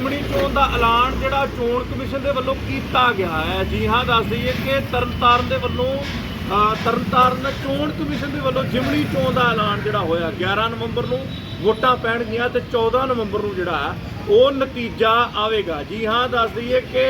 ਜਿਮਣੀ ਚੋਣ ਦਾ ਐਲਾਨ ਜਿਹੜਾ ਚੋਣ ਕਮਿਸ਼ਨ ਦੇ ਵੱਲੋਂ ਕੀਤਾ ਗਿਆ ਹੈ। ਜੀ ਹਾਂ, ਦੱਸ ਦਈਏ ਕਿ ਤਰਨਤਾਰਨ ਦੇ ਵੱਲੋਂ ਤਰਨਤਾਰਨ ਚੋਣ ਕਮਿਸ਼ਨ ਦੇ ਵੱਲੋਂ ਜਿਮਣੀ ਚੋਣ ਦਾ ਐਲਾਨ ਜਿਹੜਾ ਹੋਇਆ 11 ਨਵੰਬਰ ਨੂੰ ਵੋਟਾਂ ਪੈਣਗੀਆਂ ਤੇ 14 ਨਵੰਬਰ ਨੂੰ ਜਿਹੜਾ ਉਹ ਨਤੀਜਾ ਆਵੇਗਾ। ਜੀ ਹਾਂ, ਦੱਸ ਦਈਏ ਕਿ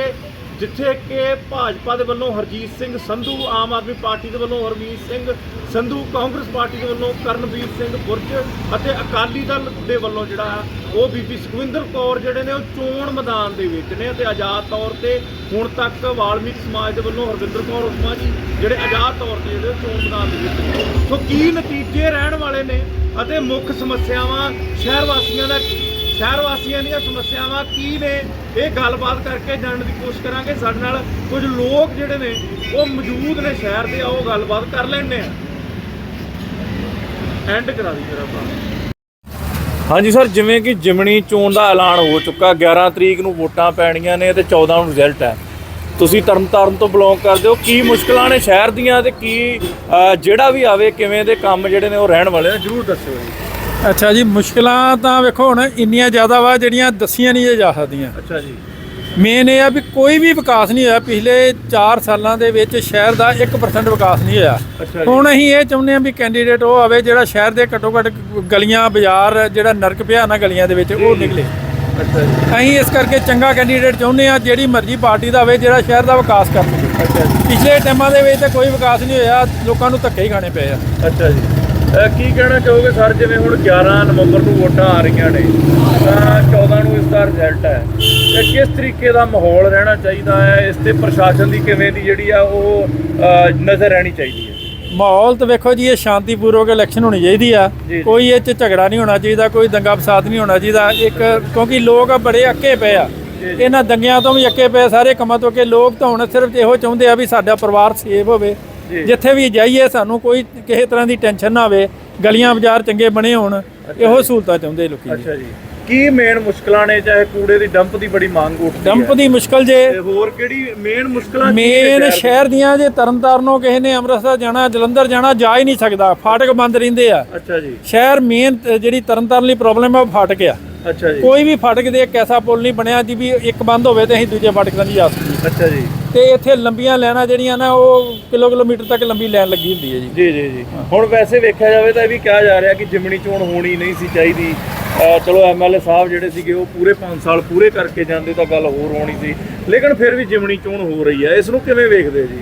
ਜਿੱਥੇ ਕਿ ਭਾਜਪਾ ਦੇ ਵੱਲੋਂ ਹਰਜੀਤ ਸਿੰਘ ਸੰਧੂ ਆਮ ਆਦਮੀ ਪਾਰਟੀ ਦੇ ਵੱਲੋਂ ਹਰਮੀਤ ਸਿੰਘ ਸੰਧੂ ਕਾਂਗਰਸ ਪਾਰਟੀ ਦੇ ਵੱਲੋਂ ਕਰਨਵੀਰ ਸਿੰਘ ਬੁਰਜ ਅਤੇ ਅਕਾਲੀ ਦਲ ਦੇ ਵੱਲੋਂ ਜਿਹੜਾ ਹੈ, ਉਹ ਬੀਬੀ ਸੁਖਵਿੰਦਰ ਕੌਰ ਜਿਹੜੇ ਨੇ ਉਹ ਚੋਣ ਮੈਦਾਨ ਦੇ ਵਿੱਚ ਨੇ ਤੇ ਆਜ਼ਾਦ ਤੌਰ ਤੇ ਹੁਣ ਤੱਕ ਵਾਲਮੀਕ ਸਮਾਜ ਦੇ ਵੱਲੋਂ ਹਰਵਿੰਦਰ ਕੌਰ ਉਸਮਾ ਜੀ ਜਿਹੜੇ ਆਜ਼ਾਦ ਤੌਰ ਤੇ ਜਿਹੜੇ ਚੋਣ ਮੈਦਾਨ ਦੇ ਵਿੱਚ ਨੇ ਸੋ ਕੀ ਨਤੀਜੇ ਰਹਿਣ ਵਾਲੇ ਨੇ ਅਤੇ ਮੁੱਖ ਸਮੱਸਿਆਵਾਂ ਸ਼ਹਿਰ ਵਾਸੀਆਂ ਦਾ ਸ਼ਹਿਰ ਵਾਸੀਆਂ ਦੀਆਂ ਸਮੱਸਿਆਵਾਂ ਕੀ ਨੇ ਇਹ ਗੱਲਬਾਤ ਕਰਕੇ ਜਾਣਨ ਦੀ ਕੋਸ਼ਿਸ਼ ਕਰਾਂਗੇ। ਸਾਡੇ ਨਾਲ ਕੁਝ ਲੋਕ ਜਿਹੜੇ ਨੇ ਉਹ ਮੌਜੂਦ ਨੇ ਸ਼ਹਿਰ ਦੇ। ਆਓ ਗੱਲਬਾਤ ਕਰ ਲੈਣੇ ਆ ਐਂਡ ਕਰਾ ਦੀ ਮੇਰਾ ਭਰਾ ਹਾਂਜੀ ਸਰ ਜਿਵੇਂ ਕਿ ਜਿਮਣੀ ਚੋਣ ਦਾ ਐਲਾਨ ਹੋ ਚੁੱਕਾ 11 ਤਰੀਕ ਨੂੰ ਵੋਟਾਂ ਪੈਣੀਆਂ ਨੇ ਤੇ 14 ਨੂੰ ਰਿਜ਼ਲਟ ਹੈ। ਤੁਸੀਂ ਤਰਨਤਾਰਨ ਤੋਂ ਬਿਲੋਂਗ ਕਰਦੇ ਹੋ। ਕੀ ਮੁਸ਼ਕਲਾਂ ਨੇ ਸ਼ਹਿਰ ਦੀਆਂ ਤੇ ਕੀ ਜਿਹੜਾ ਵੀ ਆਵੇ ਕਿਵੇਂ ਦੇ ਕੰਮ ਜਿਹੜੇ ਨੇ ਉਹ ਰਹਿਣ ਵਾਲੇ ਨੇ? ਜਰੂਰ ਦੱਸਿਓ ਜੀ। ਅੱਛਾ ਜੀ ਮੁਸ਼ਕਲਾਂ ਤਾਂ ਵੇਖੋ ਹੁਣ ਇੰਨੀਆਂ ਜ਼ਿਆਦਾ ਵਾ ਜਿਹੜੀਆਂ ਦੱਸੀਆਂ ਨਹੀਂ ਜਾ ਸਕਦੀਆਂ। ਅੱਛਾ ਜੀ। ਮੇਨ ਇਹ ਆ ਵੀ ਕੋਈ ਵੀ ਵਿਕਾਸ ਨਹੀਂ ਹੋਇਆ ਪਿਛਲੇ 4 ਸਾਲਾਂ ਦੇ ਵਿੱਚ ਸ਼ਹਿਰ ਦਾ 1% ਵਿਕਾਸ ਨਹੀਂ ਹੋਇਆ। ਹੁਣ ਅਸੀਂ ਇਹ ਚਾਹੁੰਦੇ ਹਾਂ ਵੀ ਕੈਂਡੀਡੇਟ ਉਹ ਆਵੇ ਜਿਹੜਾ ਸ਼ਹਿਰ ਦੇ ਘੱਟੋ ਘੱਟ ਗਲੀਆਂ ਬਾਜ਼ਾਰ ਜਿਹੜਾ ਨਰਕ ਪਿਆ ਨਾ ਗਲੀਆਂ ਦੇ ਵਿੱਚ ਉਹ ਨਿਕਲੇ। ਅੱਛਾ ਜੀ। ਅਸੀਂ ਇਸ ਕਰਕੇ ਚੰਗਾ ਕੈਂਡੀਡੇਟ ਚਾਹੁੰਦੇ ਹਾਂ ਜਿਹੜੀ ਮਰਜ਼ੀ ਪਾਰਟੀ ਦਾ ਹੋਵੇ ਜਿਹੜਾ ਸ਼ਹਿਰ ਦਾ ਵਿਕਾਸ ਕਰ ਸਕੇ। ਪਿਛਲੇ ਟਾਈਮਾਂ ਦੇ ਵਿੱਚ ਤਾਂ ਕੋਈ ਵਿਕਾਸ ਨਹੀਂ ਹੋਇਆ ਲੋਕਾਂ ਨੂੰ ਧੱਕੇ ਹੀ ਖਾਣੇ ਪਏ ਆ। ਅੱਛਾ ਜੀ। ਕੀ ਕਹਿਣਾ ਚਾਹੋਗੇ ਸਰ? ਜਿਵੇਂ ਹੁਣ 11 ਨਵੰਬਰ ਨੂੰ ਵੋਟਾਂ ਆ ਰਹੀਆਂ ਨੇ ਤਾਂ 14 ਨੂੰ ਇਸ ਦਾ ਰਿਜ਼ਲਟ ਹੈ। ਤੇ ਕਿਸ ਤਰੀਕੇ ਦਾ ਮਾਹੌਲ ਰਹਿਣਾ ਚਾਹੀਦਾ ਹੈ? ਇਸ ਤੇ ਪ੍ਰਸ਼ਾਸਨ ਦੀ ਕਿਵੇਂ ਦੀ ਜਿਹੜੀ ਆ ਉਹ ਨਜ਼ਰ ਰਹਿਣੀ ਚਾਹੀਦੀ ਹੈ? ਮਾਹੌਲ ਤਾਂ ਵੇਖੋ ਜੀ ਇਹ ਸ਼ਾਂਤੀਪੂਰਵਕ ਇਲੈਕਸ਼ਨ ਹੋਣੀ ਚਾਹੀਦੀ ਆ। ਕੋਈ ਇਹ ਚ ਝਗੜਾ ਨਹੀਂ ਹੋਣਾ ਚਾਹੀਦਾ ਕੋਈ ਦੰਗਾ ਫਸਾਦ ਨਹੀਂ ਹੋਣਾ ਚਾਹੀਦਾ। ਇੱਕ ਕਿਉਂਕਿ ਲੋਕ ਬੜੇ ਅੱਕੇ ਪਏ ਆ। ਇਹਨਾਂ ਦੰਗਿਆਂ ਤੋਂ ਵੀ ਅੱਕੇ ਪਏ ਸਾਰੇ ਕੰਮਾਂ ਤੋਂ ਕਿ ਲੋਕ ਤਾਂ ਹੁਣ ਸਿਰਫ ਇਹੋ ਚਾਹੁੰਦੇ ਆ ਵੀ ਸਾਡਾ ਪਰਿਵਾਰ ਸੇਫ ਹੋਵੇ। ਜਿੱਥੇ ਵੀ ਜਾਈਏ ਸਾਨੂੰ ਕੋਈ ਕਿਸੇ ਤਰ੍ਹਾਂ ਦੀ ਟੈਨਸ਼ਨ ਨਾ ਆਵੇ ਗਲੀਆਂ ਬਾਜ਼ਾਰ ਚੰਗੇ ਬਣੇ ਹੋਣ ਇਹੋ ਸਹੂਲਤਾਂ ਚਾਹੁੰਦੇ ਲੋਕੀ। ਅੱਛਾ ਜੀ। ਕੀ ਮੇਨ ਮੁਸ਼ਕਲਾਂ ਨੇ ਚਾਹੇ ਕੂੜੇ ਦੀ ਡੰਪ ਦੀ ਬੜੀ ਮੰਗ ਉੱਠਦੀ ਡੰਪ ਦੀ ਮੁਸ਼ਕਲ ਜੇ ਹੋਰ ਕਿਹੜੀ ਮੇਨ ਮੁਸ਼ਕਲਾਂ ਮੇਨ ਸ਼ਹਿਰ ਦੀਆਂ? ਜੇ ਤਰਨਤਾਰਨੋਂ ਕਿਸੇ ਨੇ ਅੰਮ੍ਰਿਤਸਰ ਜਾਣਾ ਜਲੰਧਰ ਜਾਣਾ ਜਾ ਹੀ ਨਹੀਂ ਸਕਦਾ। ਫਾਟਕ ਬੰਦ ਰਹਿੰਦੇ ਆ? ਅੱਛਾ ਜੀ। ਸ਼ਹਿਰ ਮੇਨ ਜਿਹੜੀ ਤਰਨਤਾਰਨ ਲਈ ਪ੍ਰੋਬਲਮ ਹੈ ਉਹ ਫਾਟਕ ਆ। ਅੱਛਾ ਜੀ। ਕੋਈ ਵੀ ਫਾਟਕ ਦੇ ਇੱਕ ਐਸਾ ਪੁਲ ਨਹੀਂ ਬਣਿਆ ਜੀ ਵੀ ਇੱਕ ਬੰਦ ਹੋਵੇ ਤੇ ਅਸੀਂ ਦੂਜੇ ਫਾਟਕ ਤੇ ਨਹੀਂ ਜਾ ਸਕਦੇ ਅੱਛਾ ਜੀ। ਤੇ ਇੱਥੇ ਲੰਬੀਆਂ ਲਾਈਨਾਂ ਜਿਹੜੀਆਂ ਨਾ ਉਹ ਕਿਲੋ ਕਿਲੋਮੀਟਰ ਤੱਕ ਲੰਬੀ ਲਾਈਨ ਲੱਗੀ ਹੁੰਦੀ ਹੈ ਜੀ। ਜੀ ਜੀ ਜੀ। ਹੁਣ ਵੈਸੇ ਵੇਖਿਆ ਜਾਵੇ ਤਾਂ ਇਹ ਵੀ ਕਿਹਾ ਜਾ ਰਿਹਾ ਕਿ ਜਿਮਣੀ ਚੋਣ ਹੋਣੀ ਨਹੀਂ ਸੀ ਚਾਹੀਦੀ। ਚਲੋ ਐਮਐਲਏ ਸਾਹਿਬ ਜਿਹੜੇ ਸੀਗੇ ਉਹ ਪੂਰੇ 5 ਸਾਲ ਪੂਰੇ ਕਰਕੇ ਜਾਂਦੇ ਤਾਂ ਗੱਲ ਹੋਰ ਹੋਣੀ ਸੀ। ਲੇਕਿਨ ਫਿਰ ਵੀ ਜਿਮਣੀ ਚੋਣ ਹੋ ਰਹੀ ਹੈ। ਇਸ ਨੂੰ ਕਿਵੇਂ ਵੇਖਦੇ ਜੀ?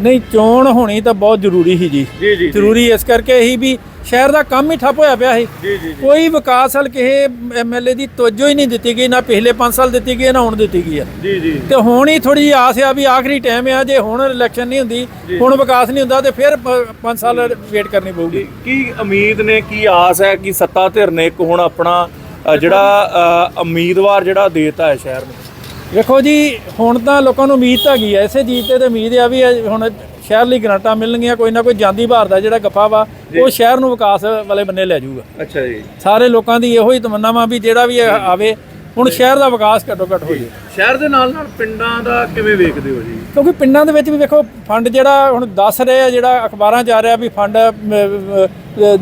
ਨਹੀਂ ਚੋਣ ਹੋਣੀ ਤਾਂ ਬਹੁਤ ਜ਼ਰੂਰੀ ਸੀ ਜੀ। ਜੀ ਜੀ ਜ਼ਰੂਰੀ ਇਸ ਕਰਕੇ ਹੀ ਵੀ ਸ਼ਹਿਰ ਦਾ ਕੰਮ ਹੀ ਠੱਪ ਹੋਇਆ ਪਿਆ ਸੀ। ਜੀ ਜੀ ਜੀ। ਕੋਈ ਵਿਕਾਸ ਹਲ ਕਿਸੇ ਐਮਐਲਏ ਦੀ ਤਵੱਜੋ ਹੀ ਨਹੀਂ ਦਿੱਤੀ ਗਈ ਨਾ ਪਿਛਲੇ 5 ਸਾਲ ਦਿੱਤੀ ਗਈ ਨਾ ਹੁਣ ਦਿੱਤੀ ਗਈ ਜੀ ਜੀ। ਤੇ ਹੁਣ ਹੀ ਥੋੜੀ ਜਿਹੀ ਆਸ ਆ ਵੀ ਆਖਰੀ ਟਾਈਮ ਆ ਜੇ ਹੁਣ ਇਲੈਕਸ਼ਨ ਨਹੀਂ ਹੁੰਦੀ ਹੁਣ ਵਿਕਾਸ ਨਹੀਂ ਹੁੰਦਾ ਤੇ ਫਿਰ 5 ਸਾਲ ਵੇਟ ਕਰਨੀ ਪਊਗੀ। ਕੀ ਉਮੀਦ ਨੇ ਕੀ ਆਸ ਹੈ ਕਿ ਸੱਤਾ ਧਿਰ ਨੇ ਇੱਕ ਹੁਣ ਆਪਣਾ ਜਿਹੜਾ ਉਮੀਦਵਾਰ ਜਿਹੜਾ ਦੇਤਾ ਹੈ ਸ਼ਹਿਰ ਨੂੰ? ਵੇਖੋ ਜੀ ਹੁਣ ਤਾਂ ਲੋਕਾਂ ਨੂੰ ਉਮੀਦ ਤਾਂ ਹੈਗੀ ਐ ਇਸੇ ਚੀਜ਼ ਤੇ ਉਮੀਦ ਆ ਵੀ ਹੁਣ ਸ਼ਹਿਰ ਲਈ ਗ੍ਰਾਂਟਾਂ ਮਿਲਣਗੀਆਂ ਕੋਈ ਨਾ ਕੋਈ ਜਾਂਦੀ ਭਾਰ ਦਾ ਜਿਹੜਾ ਗੱਫਾ ਵਾ ਉਹ ਸ਼ਹਿਰ ਨੂੰ ਵਿਕਾਸ ਵਾਲੇ ਬੰਨੇ ਲੈ ਜਾਊਗਾ। ਅੱਛਾ ਜੀ। ਸਾਰੇ ਲੋਕਾਂ ਦੀ ਇਹੋ ਹੀ ਤਮੰਨਾ ਵਾ ਵੀ ਜਿਹੜਾ ਵੀ ਆਵੇ ਹੁਣ ਸ਼ਹਿਰ ਦਾ ਵਿਕਾਸ ਘੱਟੋ ਘੱਟ ਹੋ ਜੇ। ਸ਼ਹਿਰ ਦੇ ਨਾਲ ਨਾਲ ਪਿੰਡਾਂ ਦਾ ਕਿਵੇਂ ਵੇਖਦੇ ਹੋ ਜੀ? ਕਿਉਂਕਿ ਪਿੰਡਾਂ ਦੇ ਵਿੱਚ ਵੀ ਵੇਖੋ ਫੰਡ ਜਿਹੜਾ ਹੁਣ ਦੱਸ ਰਹੇ ਆ ਜਿਹੜਾ ਅਖਬਾਰਾਂ 'ਚ ਆ ਰਿਹਾ ਵੀ ਫੰਡ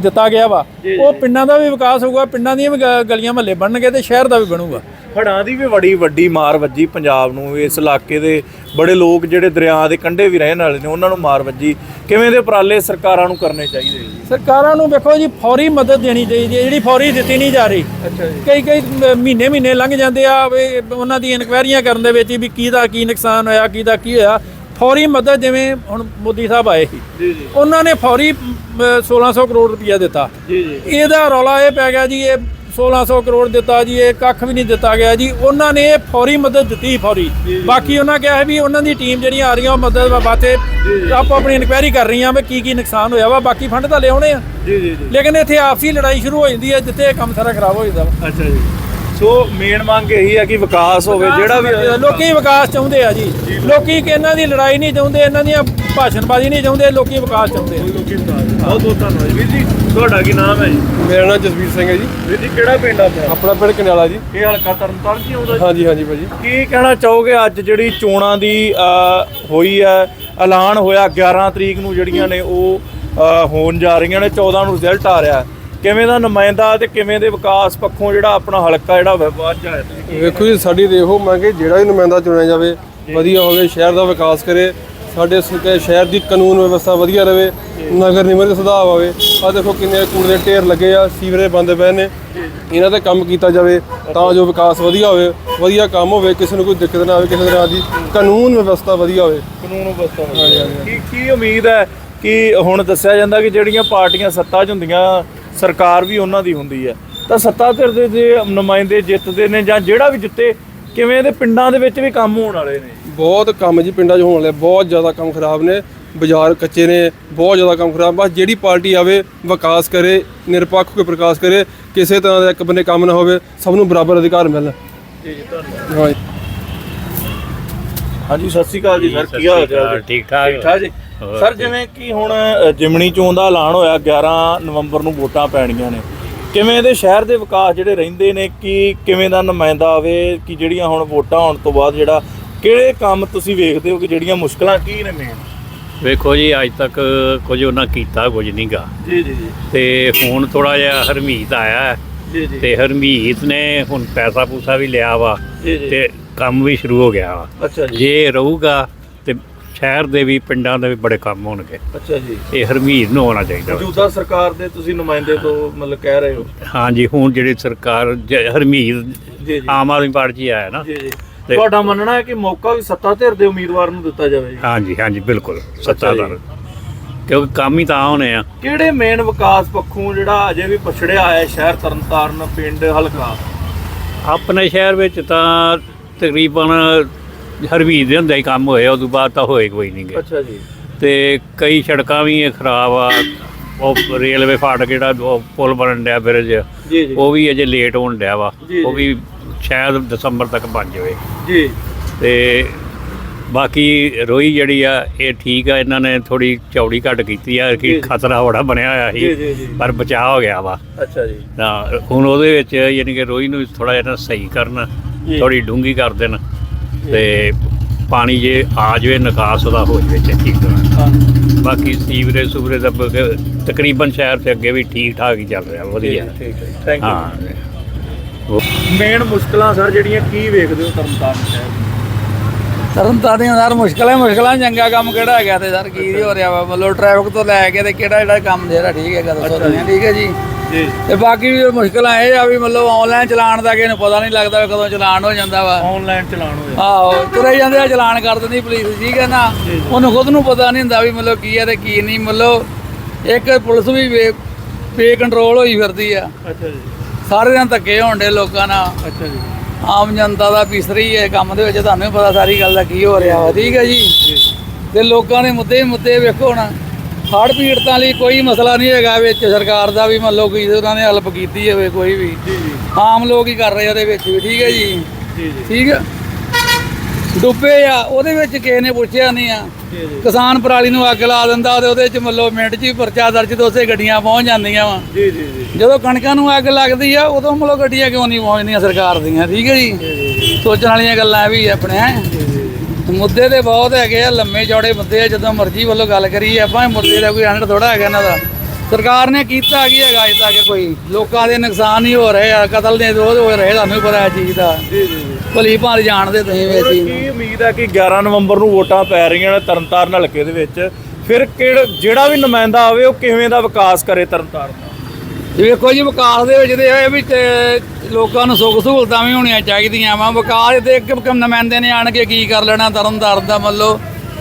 ਦਿੱਤਾ ਗਿਆ ਵਾ ਉਹ ਪਿੰਡਾਂ ਦਾ ਵੀ ਵਿਕਾਸ ਹੋਊਗਾ ਪਿੰਡਾਂ ਦੀਆਂ ਵੀ ਗਲੀਆਂ ਮਹੱਲੇ ਬਣਨਗੇ ਤੇ ਸ਼ਹਿਰ ਦਾ ਵੀ ਬਣੂਗਾ। ਹੜ੍ਹਾਂ ਦੀ ਵੀ ਬੜੀ ਵੱਡੀ ਮਾਰ ਵੱਜੀ ਪੰਜਾਬ ਨੂੰ ਇਸ ਇਲਾਕੇ ਦੇ ਬੜੇ ਲੋਕ ਜਿਹੜੇ ਦਰਿਆ ਦੇ ਕੰਢੇ ਵੀ ਰਹਿਣ ਵਾਲੇ ਨੇ ਉਹਨਾਂ ਨੂੰ ਮਾਰ ਵੱਜੀ। ਕਿਵੇਂ ਦੇ ਉਪਰਾਲੇ ਸਰਕਾਰਾਂ ਨੂੰ ਕਰਨੇ ਚਾਹੀਦੇ ਜੀ? ਸਰਕਾਰਾਂ ਨੂੰ ਵੇਖੋ ਜੀ ਫੌਰੀ ਮਦਦ ਦੇਣੀ ਚਾਹੀਦੀ ਹੈ ਜਿਹੜੀ ਫੌਰੀ ਦਿੱਤੀ ਨਹੀਂ ਜਾ ਰਹੀ। ਅੱਛਾ ਜੀ। ਕਈ ਕਈ ਮਹੀਨੇ ਮਹੀਨੇ ਲੰਘ ਜਾਂਦੇ ਆ ਵੀ ਉਹਨਾਂ ਦੀ ਇਨਕੁਆਇਰੀਆਂ ਕਰਨ ਦੇ ਵਿੱਚ ਵੀ ਕਿਹਦਾ ਕੀ ਨੁਕਸਾਨ ਹੋਇਆ ਕਿਹਦਾ ਕੀ ਹੋਇਆ। ਫੌਰੀ ਮਦਦ ਜਿਵੇਂ ਹੁਣ ਮੋਦੀ ਸਾਹਿਬ ਆਏ ਸੀ ਜੀ ਜੀ। ਉਹਨਾਂ ਨੇ ਫੌਰੀ ਅਮ, 1600 ਕਰੋੜ ਰੁਪਇਆ ਦਿੱਤਾ। ਜੀ ਜੀ। ਇਹਦਾ ਰੌਲਾ ਇਹ ਪੈ ਗਿਆ ਜੀ ਇਹ 1600 ਕਰੋੜ ਦਿੱਤਾ ਜੀ ਇਹ ਕੱਖ ਵੀ ਨਹੀਂ ਦਿੱਤਾ ਗਿਆ ਜੀ। ਉਹਨਾਂ ਨੇ ਫੌਰੀ ਮਦਦ ਦਿੱਤੀ ਫੌਰੀ। ਬਾਕੀ ਉਹਨਾਂ ਕਿਹਾ ਹੈ ਵੀ ਉਹਨਾਂ ਦੀ ਟੀਮ ਜਿਹੜੀਆਂ ਆ ਰਹੀਆਂ ਉਹ ਮਦਦ ਵਾਸਤੇ ਆਪੋ ਆਪਣੀ ਇਨਕੁਆਇਰੀ ਕਰ ਰਹੀਆਂ ਵੀ ਕੀ ਕੀ ਨੁਕਸਾਨ ਹੋਇਆ ਵਾ ਬਾਕੀ ਫੰਡ ਤਾਂ ਲਿਆਉਣੇ ਆ। ਜੀ ਜੀ ਜੀ। ਲੇਕਿਨ ਇੱਥੇ ਆਪਸੀ ਲੜਾਈ ਸ਼ੁਰੂ ਹੋ ਜਾਂਦੀ ਹੈ ਜਿੱਥੇ ਇਹ ਕੰਮ ਸਾਰਾ ਖਰਾਬ ਹੋ ਜਾਂਦਾ ਵਾ। ਅੱਛਾ ਜੀ। ਸੋ ਮੇਨ ਮੰਗ ਇਹੀ ਹੈ ਕਿ ਵਿਕਾਸ ਹੋਵੇ ਜਿਹੜਾ ਵੀ ਲੋਕੀ ਵਿਕਾਸ ਚਾਹੁੰਦੇ ਆ ਜੀ। ਲੋਕੀ ਕਿ ਇਹਨਾਂ ਦੀ ਲੜਾਈ ਨਹੀਂ ਚਾਹੁੰਦੇ ਇਹਨਾਂ ਦੀਆਂ ਭਾਸ਼ਣਬਾਜ਼ੀ ਨਹੀਂ ਚਾਹੁੰਦੇ ਲੋਕੀ ਵਿਕਾਸ ਚਾਹੁੰਦੇ ਲੋਕੀ ਬਹੁਤ ਬਹੁਤ ਧੰਨਵਾਦ। ਵੀਰ ਜੀ ਤੁਹਾਡਾ ਕੀ ਨਾਮ ਹੈ ਜੀ? ਮੇਰਾ ਨਾਮ ਜਸਵੀਰ ਸਿੰਘ ਹੈ ਜੀ। ਵੀਰ ਜੀ ਕਿਹੜਾ ਪਿੰਡ ਆ ਆਪਣਾ? ਆਪਣਾ ਪਿੰਡ ਕਨਾਲਾ ਜੀ। ਇਹ ਹਲਕਾ ਤਰਨਤਾਰਨ ਕੀ ਆਉਂਦਾ ਜੀ? ਹਾਂਜੀ ਹਾਂਜੀ ਭਾਜੀ। ਕੀ ਕਹਿਣਾ ਚਾਹੋਗੇ ਅੱਜ ਜਿਹੜੀ ਚੋਣਾਂ ਦੀ ਹੋਈ ਹੈ? ਐਲਾਨ ਹੋਇਆ 11 ਤਰੀਕ ਨੂੰ ਜਿਹੜੀਆਂ ਨੇ ਉਹ ਹੋਣ ਜਾ ਰਹੀਆਂ ਨੇ 14 ਨੂੰ ਰਿਜ਼ਲਟ ਆ ਰਿਹਾ। ਕਿਵੇਂ ਦਾ ਨੁਮਾਇੰਦਾ ਤੇ ਕਿਵੇਂ ਦੇ ਵਿਕਾਸ ਪੱਖੋਂ ਜਿਹੜਾ ਆਪਣਾ ਹਲਕਾ ਜਿਹੜਾ ਵੱਧ ਜਾਏ ਵੇਖੋ ਜੀ ਸਾਡੀ ਦੇਖੋ ਮੰਗੇ ਜਿਹੜਾ ਵੀ ਨੁਮਾਇੰਦਾ ਚੁਣਿਆ ਜਾਵੇ ਵਧੀਆ ਹੋਵੇ ਸ਼ਹਿਰ ਦਾ ਵਿਕਾਸ ਕਰੇ ਸਾਡੇ ਸ਼ਹਿਰ ਦੀ ਕਾਨੂੰਨ ਵਿਵਸਥਾ ਵਧੀਆ ਰਵੇ ਨਗਰ ਨਿਗਮ ਦੇ ਸੁਧਾਰ ਆਵੇ। ਆ ਦੇਖੋ ਕਿੰਨੇ ਕੂੜੇ ਦੇ ਢੇਰ ਲੱਗੇ ਆ ਸੀਵਰੇਜ ਬੰਦ ਪਏ ਨੇ। ਇਹਨਾਂ ਤੇ ਕੰਮ ਕੀਤਾ ਜਾਵੇ ਤਾਂ ਜੋ ਵਿਕਾਸ ਵਧੀਆ ਹੋਵੇ ਵਧੀਆ ਕੰਮ ਹੋਵੇ ਕਿਸੇ ਨੂੰ ਕੋਈ ਦਿੱਕਤ ਨਾ ਆਵੇ ਕਿਸੇ ਤਰ੍ਹਾਂ ਦੀ ਕਾਨੂੰਨ ਵਿਵਸਥਾ ਵਧੀਆ ਹੋਵੇ। ਕਾਨੂੰਨ ਬਸਤਾ ਕੀ ਕੀ ਉਮੀਦ ਹੈ ਕਿ ਹੁਣ ਦੱਸਿਆ ਜਾਂਦਾ ਕਿ ਜਿਹੜੀਆਂ ਪਾਰਟੀਆਂ ਸੱਤਾ 'ਚ ਹੁੰਦੀਆਂ ਸਰਕਾਰ ਵੀ ਉਹਨਾਂ ਦੀ ਹੁੰਦੀ ਹੈ। ਤਾਂ ਸੱਤਾ ਧਿਰ ਦੇ ਜੇ ਨੁਮਾਇੰਦੇ ਜਿੱਤਦੇ ਨੇ ਜਾਂ ਜਿਹੜਾ ਵੀ ਜਿੱਤੇ ਕਿਵੇਂ ਦੇ ਪਿੰਡਾਂ ਦੇ ਵਿੱਚ ਵੀ ਕੰਮ ਹੋਣ ਵਾਲੇ ਨੇ? ਬਹੁਤ ਕੰਮ ਜੀ ਪਿੰਡਾਂ 'ਚ ਹੋਣ ਵਾਲੇ ਬਹੁਤ ਜ਼ਿਆਦਾ ਕੰਮ ਖਰਾਬ ਨੇ। ਬਾਜ਼ਾਰ ਕੱਚੇ ਨੇ ਬਹੁਤ ਜ਼ਿਆਦਾ ਕੰਮ ਖਰਾਬ। ਬਸ ਜਿਹੜੀ ਪਾਰਟੀ ਆਵੇ ਵਿਕਾਸ ਕਰੇ ਨਿਰਪੱਖ ਹੋ ਕੇ ਪ੍ਰਕਾਸ਼ ਕਰੇ ਕਿਸੇ ਤਰ੍ਹਾਂ ਦਾ ਇੱਕ ਬੰਨੇ ਕੰਮ ਨਾ ਹੋਵੇ ਸਭ ਨੂੰ ਬਰਾਬਰ ਅਧਿਕਾਰ ਮਿਲਣ। ਜੀ ਜੀ ਧੰਨਵਾਦ। ਹਾਂ ਜੀ। ਹਾਂਜੀ ਸਤਿ ਸ਼੍ਰੀ ਅਕਾਲ ਜੀ ਸਰ। ਕੀ ਹਾਲ ਚਾਲ ਜੀ? ਠੀਕ ਠਾਕ। ਠੀਕ ਠਾਕ ਜੀ? ਸਰ ਜਿਵੇਂ ਕਿ ਹੁਣ ਜਿਮਣੀ ਚੋਣ ਦਾ ਐਲਾਨ ਹੋਇਆ 11 ਨਵੰਬਰ ਨੂੰ ਵੋਟਾਂ ਪੈਣੀਆਂ ਨੇ। ਕਿਵੇਂ ਦੇ ਸ਼ਹਿਰ ਦੇ ਵਿਕਾਸ ਜਿਹੜੇ ਰਹਿੰਦੇ ਨੇ ਕਿ ਕਿਵੇਂ ਦਾ ਨੁਮਾਇੰਦਾ ਆਵੇ ਕਿ ਜਿਹੜੀਆਂ ਹੁਣ ਵੋਟਾਂ ਹੋਣ ਤੋਂ ਬਾਅਦ ਜਿਹੜਾ ਕਿਹੜੇ ਕੰਮ ਤੁਸੀਂ ਵੇਖਦੇ ਹੋ ਕਿ ਜਿਹੜੀਆਂ ਮੁਸ਼ਕਲਾਂ ਕੀ ਨੇ ਮੇਨ ਵੇਖੋ ਜੀ ਅੱਜ ਤੱਕ ਕੁਝ ਉਹਨਾਂ ਕੀਤਾ ਕੁਝ ਨਹੀਂਗਾ ਜੀ ਜੀ ਜੀ। ਤੇ ਹੁਣ ਥੋੜਾ ਜਿਹਾ ਹਰਮੀਤ ਆਇਆ। ਜੀ ਜੀ। ਤੇ ਹਰਮੀਤ ਨੇ ਹੁਣ ਪੈਸਾ ਪੂਸਾ ਵੀ ਲਿਆ ਵਾ ਤੇ ਕੰਮ ਵੀ ਸ਼ੁਰੂ ਹੋ ਗਿਆ ਵਾ। ਅੱਛਾ ਜੀ। ਜੇ ਰਹੂਗਾ ਸ਼ਹਿਰ ਦੇ ਵੀ ਪਿੰਡਾਂ ਦੇ ਵੀ ਬੜੇ ਕੰਮ ਹੋਣਗੇ। ਅੱਛਾ ਜੀ। ਇਹ ਹਰਮੀਤ ਨੂੰ ਹੋਣਾ ਚਾਹੀਦਾ। ਮੌਜੂਦਾ ਸਰਕਾਰ ਦੇ ਤੁਸੀਂ ਨੁਮਾਇੰਦੇ ਤੋਂ ਮਤਲਬ ਕਹਿ ਰਹੇ ਹੋ? ਹਾਂਜੀ ਹੁਣ ਜਿਹੜੀ ਸਰਕਾਰ ਜੀ ਆਮ ਆਦਮੀ ਪਾਰਟੀ ਆਇਆ ਨਾ। ਜੀ ਜੀ। ਤੇ- ਤੁਹਾਡਾ ਮੰਨਣਾ ਹੈ ਕਿ ਮੌਕਾ ਵੀ ਸੱਤਾ ਧਿਰ ਦੇ ਉਮੀਦਵਾਰ ਨੂੰ ਦਿੱਤਾ ਜਾਵੇ? ਜੀ ਹਾਂਜੀ ਹਾਂਜੀ ਬਿਲਕੁਲ ਸੱਤਾਧਾਰ ਕਿਉਂਕਿ ਕੰਮ ਹੀ ਤਾਂ ਹੋਣੇ ਆ। ਕਿਹੜੇ ਮੇਨ ਵਿਕਾਸ ਪੱਖੋਂ ਜਿਹੜਾ ਅਜੇ ਵੀ ਪਛੜਿਆ ਹੈ ਸ਼ਹਿਰ ਤਰਨਤਾਰਨ ਪਿੰਡ ਹਲਕਾ? ਆਪਣੇ ਸ਼ਹਿਰ ਵਿੱਚ ਤਾਂ ਤਕਰੀਬਨ ਹਰਮੀਤ ਦੇ ਹੁੰਦੇ ਹੀ ਕੰਮ ਹੋਏ ਉਦੋਂ ਬਾਅਦ ਤਾਂ ਹੋਏ ਕੋਈ ਨਹੀਂ ਗੇ। ਅੱਛਾ ਜੀ। ਤੇ ਕਈ ਸੜਕਾਂ ਵੀ ਇਹ ਖਰਾਬ ਆ ਉਹ ਰੇਲਵੇ ਫਾਟਕ ਜਿਹੜਾ ਉਹ ਪੁਲ ਬਣਨ ਡਿਆ ਬ੍ਰਿਜ ਜੀ ਜੀ ਉਹ ਵੀ ਅਜੇ ਲੇਟ ਹੋਣ ਡਿਆ ਵਾ ਜੀ, ਉਹ ਵੀ ਸ਼ਾਇਦ ਦਸੰਬਰ ਤੱਕ ਬਣ ਜਾਵੇ। ਜੀ। ਤੇ ਬਾਕੀ ਰੋਈ ਜਿਹੜੀ ਆ ਇਹ ਠੀਕ ਆ ਇਹਨਾਂ ਨੇ ਥੋੜੀ ਚੌੜੀ ਘੱਟ ਕੀਤੀ ਆ ਜੀ, ਕਿ ਜੀ। ਖਤਰਾ ਬੜਾ ਬਣਿਆ ਹੋਇਆ ਜੀ, ਜੀ, ਸੀ ਜੀ। ਪਰ ਬਚਾਅ ਹੋ ਗਿਆ ਵਾ। ਅੱਛਾ ਜੀ। ਤਾਂ ਹੁਣ ਉਹਦੇ ਵਿੱਚ ਯਾਨੀ ਕਿ ਰੋਈ ਨੂੰ ਥੋੜਾ ਜਿਹਾ ਨਾ ਸਹੀ ਕਰਨ ਜੀ। ਥੋੜੀ ਡੂੰਗੀ ਕਰ ਦੇਣ। ਤੇ ਪਾਣੀ ਜੇ ਆ ਜਾਵੇ ਨਿਕਾਸ ਉਹਦਾ ਹੋ ਜਾਵੇ ਚੰਗੀ ਤਰ੍ਹਾਂ। ਹਾਂ। ਬਾਕੀ ਸੀਵਰੇਜ ਸੂਵਰੇਜ ਦਾ ਬ- ਤਕਰੀਬਨ ਸ਼ਹਿਰ ਤੇ ਅੱਗੇ ਵੀ ਠੀਕ ਠਾਕ ਹੀ ਚੱਲ ਰਿਹਾ ਵਧੀਆ। ਠੀਕ ਹੈ ਥੈਂਕ ਹਾਂ। ਯੂ ਮੇਨ ਮੁਸ਼ਕਲਾਂ ਸਰ ਜਿਹੜੀਆਂ ਕੀ ਵੇਖਦੇ ਹੋ ਤਰਨਤਾਰਨ ਸ਼ਹਿਰ ਦੀਆਂ? ਤਰਨਤਾਰਨ ਦੀਆਂ ਸਰ ਮੁਸ਼ਕਲਾਂ ਹੀ ਮੁਸ਼ਕਲਾਂ ਚੰਗਾ ਕੰਮ ਕਿਹੜਾ ਹੈਗਾ ਤੇ ਸਰ ਕੀ ਹੋ ਰਿਹਾ ਵਾ? ਮਤਲਬ ਟ੍ਰੈਫਿਕ ਤੋਂ ਲੈ ਕੇ ਤੇ ਕਿਹੜਾ ਜਿਹੜਾ ਕੰਮ ਜਿਹੜਾ ਠੀਕ ਹੈਗਾ ਦੱਸੋ ਤੁਸੀਂ ਠੀਕ ਹੈ ਜੀ? ਜੀ। ਤੇ ਬਾਕੀ ਵੀ ਮੁਸ਼ਕਲਾਂ ਇਹ ਆ ਵੀ ਮਤਲਬ ਆਨਲਾਈਨ ਚਲਾਨ ਦਾ ਕਿਸੇ ਨੂੰ ਪਤਾ ਨਹੀਂ ਲੱਗਦਾ ਕਦੋਂ ਚਲਾਨ ਹੋ ਜਾਂਦਾ ਵਾ। ਆਨਲਾਈਨ ਚਲਾਨ ਹੋਇਆ ਆਹੋ ਤੁਰੇ ਜਾਂਦੇ ਆ ਚਲਾਨ ਕਰ ਦਿੰਦੀ ਪੁਲਿਸ ਠੀਕ ਹੈ ਨਾ? ਉਹਨੂੰ ਖੁਦ ਨੂੰ ਪਤਾ ਨਹੀਂ ਹੁੰਦਾ ਵੀ ਮਤਲਬ ਕੀ ਹੈ ਤੇ ਕੀ ਨਹੀਂ ਮਤਲਬ ਇੱਕ ਪੁਲਿਸ ਵੀ ਬੇ- ਕੰਟਰੋਲ ਹੋਈ ਫਿਰਦੀ ਆ। ਅੱਛਾ ਜੀ। ਸਾਰੇ ਦਿਨ ਧੱਕੇ ਹੋਣ ਦੇ ਲੋਕਾਂ ਨਾਲ। ਅੱਛਾ ਜੀ। ਆਮ ਜਨਤਾ ਦਾ ਪਿਸਰੀ ਹੈ ਕੰਮ ਦੇ ਵਿੱਚ ਤੁਹਾਨੂੰ ਵੀ ਪਤਾ ਸਾਰੀ ਗੱਲ ਦਾ ਕੀ ਹੋ ਰਿਹਾ ਵਾ ਠੀਕ ਹੈ ਜੀ? ਤੇ ਲੋਕਾਂ ਦੇ ਮੁੱਦੇ ਹੀ ਮੁੱਦੇ ਵੇਖੋ ਹੁਣ। ਹੜ੍ਹ ਪੀੜਤਾਂ ਲਈ ਕੋਈ ਮਸਲਾ ਨਹੀਂ ਹੈਗਾ ਵਿੱਚ ਸਰਕਾਰ ਦਾ ਵੀ ਮੰਨ ਲਓ ਕੋਈ ਉਹਨਾਂ ਨੇ ਹੈਲਪ ਕੀਤੀ ਹੋਵੇ ਕੋਈ ਵੀ। ਜੀ ਜੀ। ਆਮ ਲੋਕ ਹੀ ਕਰ ਰਹੇ ਉਹਦੇ ਵਿੱਚ ਵੀ ਠੀਕ ਹੈ ਜੀ? ਜੀ ਜੀ। ਠੀਕ ਹੈ ਡੁੱਬੇ ਆ ਉਹਦੇ ਵਿੱਚ ਕਿਸੇ ਨੇ ਪੁੱਛਿਆ ਨਹੀਂ ਆ। ਕਿਸਾਨ ਪਰਾਲੀ ਨੂੰ ਅੱਗ ਲਾ ਦਿੰਦਾ ਤੇ ਉਹਦੇ ਵਿੱਚ ਮੱਲੋ ਮਿੰਟ 'ਚ ਹੀ ਪਰਚਾ ਦਰਜ ਤੇ ਉਸੇ ਗੱਡੀਆਂ ਪਹੁੰਚ ਜਾਂਦੀਆਂ ਵਾ। ਜੀ ਜੀ ਜੀ। ਜਦੋਂ ਕਣਕਾਂ ਨੂੰ ਅੱਗ ਲੱਗਦੀ ਆ ਉਦੋਂ ਮੱਲੋ ਗੱਡੀਆਂ ਕਿਉਂ ਨਹੀਂ ਪਹੁੰਚਦੀਆਂ ਸਰਕਾਰ ਦੀਆਂ ਠੀਕ ਹੈ ਜੀ? ਸੋਚਣ ਵਾਲੀਆਂ ਗੱਲਾਂ ਵੀ ਆਪਣੇ। ਮੁੱਦੇ ਤੇ ਬਹੁਤ ਹੈਗੇ ਆ ਲੰਮੇ ਚੌੜੇ ਮੁੱਦੇ ਆ ਜਦੋਂ ਮਰਜ਼ੀ ਵੱਲੋਂ ਗੱਲ ਕਰੀਏ ਆਪਾਂ ਮੁੱਦੇ ਦਾ ਕੋਈ ਅੰਡ ਥੋੜਾ ਹੈਗਾ ਇਹਨਾਂ ਦਾ। ਸਰਕਾਰ ਨੇ ਕੀਤਾ ਕੀ ਹੈਗਾ ਅਜੇ ਤੱਕ ਕੋਈ? ਲੋਕਾਂ ਦੇ ਨੁਕਸਾਨ ਹੀ ਹੋ ਰਹੇ ਆ ਕਤਲ ਦੇ ਵਿਰੋਧ ਹੋ ਰਹੇ ਤੁਹਾਨੂੰ ਪਤਾ ਇਹ ਚੀਜ਼ ਦਾ। ਜੀ ਜੀ ਭਲੀ ਭਾਲ ਜਾਣਦੇ ਤੁਸੀਂ ਵੀ ਇਹ ਚੀਜ਼ ਨੂੰ। ਕੀ ਉਮੀਦ ਹੈ ਕਿ 11 ਨਵੰਬਰ ਨੂੰ ਵੋਟਾਂ ਪੈ ਰਹੀਆਂ ਨੇ ਤਰਨਤਾਰਨ ਹਲਕੇ ਦੇ ਵਿੱਚ? ਫਿਰ ਕਿਹੜਾ ਜਿਹੜਾ ਵੀ ਨੁਮਾਇੰਦਾ ਆਵੇ ਉਹ ਕਿਵੇਂ ਦਾ ਵਿਕਾਸ ਕਰੇ ਤਰਨਤਾਰਨ? ਦਾ ਵੇਖੋ ਜੀ ਵਿਕਾਸ ਦੇ ਵਿੱਚ ਤੇ ਇਹ ਵੀ ਤੇ ਲੋਕਾਂ ਨੂੰ ਸੁੱਖ ਸਹੂਲਤਾਂ ਵੀ ਹੋਣੀਆਂ ਚਾਹੀਦੀਆਂ ਵਾ। ਵਿਕਾਸ ਦੇ ਇੱਕ ਨੁਮਾਇੰਦੇ ਨੇ ਆਣ ਕੇ ਕੀ ਕਰ ਲੈਣਾ ਤਰਨਤਾਰਨ ਦਾ ਮੱਲੋ